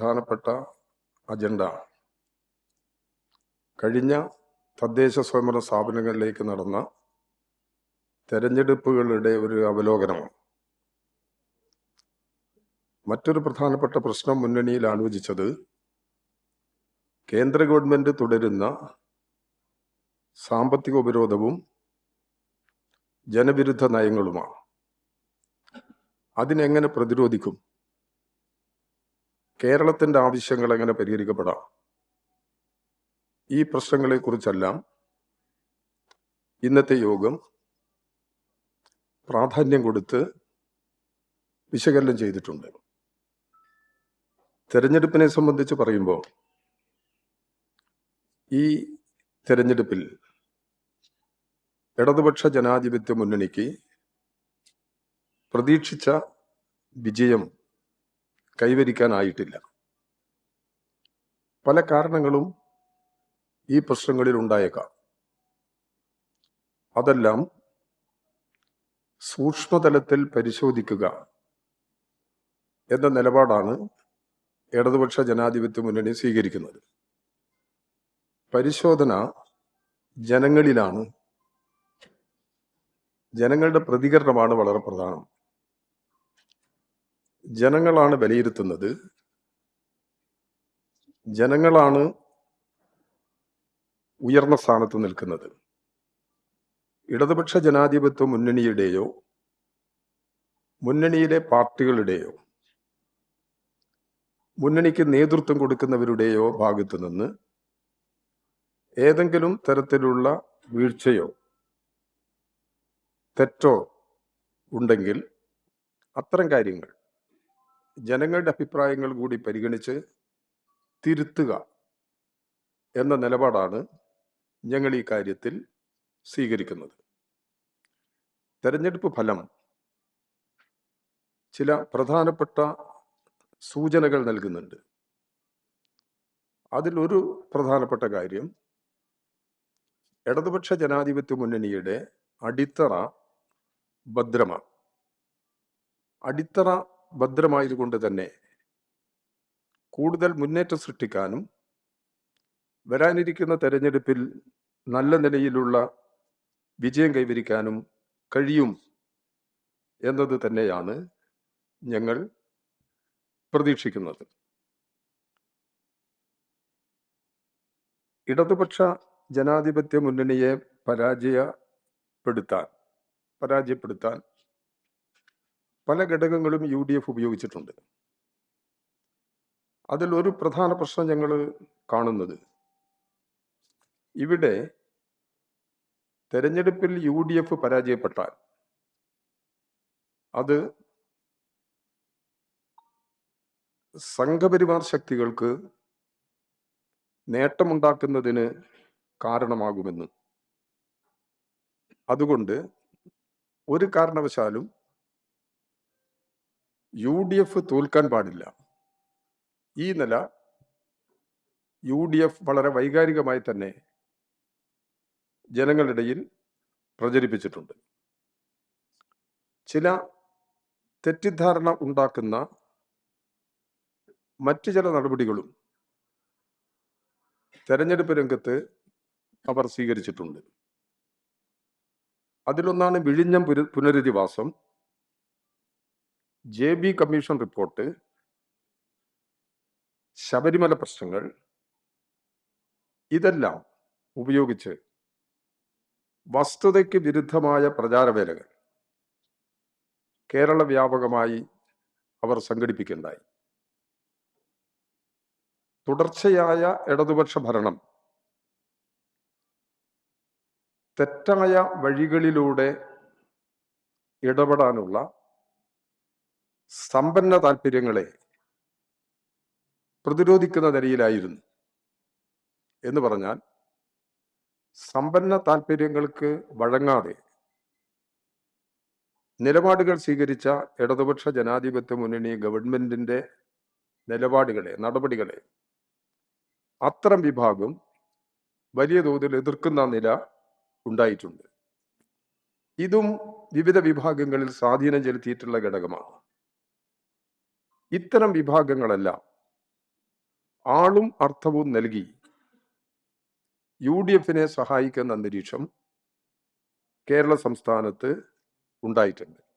പ്രധാനപ്പെട്ട അജണ്ട. കഴിഞ്ഞ തദ്ദേശ സ്വയംഭരണ സ്ഥാപനങ്ങളിലേക്ക് നടന്ന തെരഞ്ഞെടുപ്പുകളുടെ ഒരു അവലോകനമാണ് മറ്റൊരു പ്രധാനപ്പെട്ട പ്രശ്നം മുന്നണിയിൽ ആലോചിച്ചത് കേന്ദ്ര ഗവൺമെന്റ് തുടരുന്ന സാമ്പത്തിക ഉപരോധവും ജനവിരുദ്ധ നയങ്ങളുമാണ്. അതിനെങ്ങനെ പ്രതിരോധിക്കും? കേരളത്തിന്റെ ആവശ്യങ്ങൾ എങ്ങനെ പരിഹരിക്കപ്പെടാം? ഈ പ്രശ്നങ്ങളെക്കുറിച്ചെല്ലാം ഇന്നത്തെ യോഗം പ്രാധാന്യം കൊടുത്ത് വിശകലനം ചെയ്തിട്ടുണ്ട്. തെരഞ്ഞെടുപ്പിനെ സംബന്ധിച്ച് പറയുമ്പോൾ ഈ തെരഞ്ഞെടുപ്പിൽ ഇടതുപക്ഷ ജനാധിപത്യ മുന്നണിക്ക് പ്രതീക്ഷിച്ച വിജയം കൈവരിക്കാനായിട്ടില്ല. പല കാരണങ്ങളും ഈ പ്രശ്നങ്ങളിൽ ഉണ്ടായേക്കാം. അതെല്ലാം സൂക്ഷ്മതലത്തിൽ പരിശോധിക്കുക എന്ന നിലപാടാണ് ഇടതുപക്ഷ ജനാധിപത്യ മുന്നണി സ്വീകരിക്കുന്നത്. പരിശോധന ജനങ്ങളിലാണ്. ജനങ്ങളുടെ പ്രതികരണമാണ് വളരെ പ്രധാനം. ജനങ്ങളാണ് വിലയിരുത്തുന്നത് ജനങ്ങളാണ് ഉയർന്ന സ്ഥാനത്ത് നിൽക്കുന്നത്. ഇടതുപക്ഷ ജനാധിപത്യ മുന്നണിയുടെയോ മുന്നണിയിലെ പാർട്ടികളുടെയോ മുന്നണിക്ക് നേതൃത്വം കൊടുക്കുന്നവരുടെയോ ഭാഗത്തു നിന്ന് ഏതെങ്കിലും തരത്തിലുള്ള വീഴ്ചയോ തെറ്റോ ഉണ്ടെങ്കിൽ അത്തരം കാര്യങ്ങൾ ജനങ്ങളുടെ അഭിപ്രായങ്ങൾ കൂടി പരിഗണിച്ച് തിരുത്തുക എന്ന നിലപാടാണ് ഞങ്ങൾ ഈ കാര്യത്തിൽ സ്വീകരിക്കുന്നത്. തെരഞ്ഞെടുപ്പ് ഫലം ചില പ്രധാനപ്പെട്ട സൂചനകൾ നൽകുന്നുണ്ട്. അതിലൊരു പ്രധാനപ്പെട്ട കാര്യം ഇടതുപക്ഷ ജനാധിപത്യ മുന്നണിയുടെ അടിത്തറ ഭദ്രമാണ്. അടിത്തറ ഭദ്രമായതുകൊണ്ട് തന്നെ കൂടുതൽ മുന്നേറ്റം സൃഷ്ടിക്കാനും വരാനിരിക്കുന്ന തെരഞ്ഞെടുപ്പിൽ നല്ല നിലയിലുള്ള വിജയം കൈവരിക്കാനും കഴിയും എന്നത് തന്നെയാണ് ഞങ്ങൾ പ്രതീക്ഷിക്കുന്നത്. ഇടതുപക്ഷ ജനാധിപത്യ മുന്നണിയെ പരാജയപ്പെടുത്താൻ പരാജയപ്പെടുത്താൻ പല ഘടകങ്ങളും യു ഡി എഫ് ഉപയോഗിച്ചിട്ടുണ്ട് അതിലൊരു പ്രധാന പ്രശ്നം ഞങ്ങൾ കാണുന്നത്. ഇവിടെ തെരഞ്ഞെടുപ്പിൽ യു ഡി എഫ് പരാജയപ്പെട്ടാൽ അത് സംഘപരിവാർ ശക്തികൾക്ക് നേട്ടമുണ്ടാക്കുന്നതിന് കാരണമാകുമെന്ന്. അതുകൊണ്ട് ഒരു കാരണവശാലും യു ഡി എഫ് തോൽക്കാൻ പാടില്ല. ഈ നില യു ഡി എഫ് വളരെ വൈകാരികമായി തന്നെ ജനങ്ങളിടയിൽ പ്രചരിപ്പിച്ചിട്ടുണ്ട്. ചില തെറ്റിദ്ധാരണ ഉണ്ടാക്കുന്ന മറ്റു ചില നടപടികളും തെരഞ്ഞെടുപ്പ് രംഗത്ത് അവർ സ്വീകരിച്ചിട്ടുണ്ട്. അതിലൊന്നാണ് വിഴിഞ്ഞം പുനരധിവാസം. J B commission report Sabarimala പ്രശ്നങ്ങൾ ഇതെല്ലാം ഉപയോഗിച്ച് വസ്തുതയ്ക്ക് വിരുദ്ധമായ പ്രചാരവേലകൾ കേരള വ്യാപകമായി അവർ സംഘടിപ്പിക്കുകയുണ്ടായി. തുടർച്ചയായ ഇടതുപക്ഷ ഭരണം തെറ്റായ വഴികളിലൂടെ ഇടപെടാനുള്ള സമ്പന്ന താല്പര്യങ്ങളെ പ്രതിരോധിക്കുന്ന നിലയിലായിരുന്നു. എന്ന് പറഞ്ഞാൽ സമ്പന്ന താല്പര്യങ്ങൾക്ക് വഴങ്ങാതെ നിലപാടുകൾ സ്വീകരിച്ച ഇടതുപക്ഷ ജനാധിപത്യ മുന്നണി ഗവൺമെന്റിന്റെ നിലപാടുകളെ നടപടികളെ അത്തരം വിഭാഗം വലിയ തോതിൽ എതിർക്കുന്ന നില ഉണ്ടായിട്ടുണ്ട്. ഇതും വിവിധ വിഭാഗങ്ങളിൽ സ്വാധീനം ചെലുത്തിയിട്ടുള്ള ഘടകമാണ്. ഇത്തരം വിഭാഗങ്ങളെല്ലാം ആളും അർത്ഥവും നൽകി യു ഡി എഫിനെ സഹായിക്കുന്ന അന്തരീക്ഷം കേരള സംസ്ഥാനത്ത് ഉണ്ടായിട്ടുണ്ട്.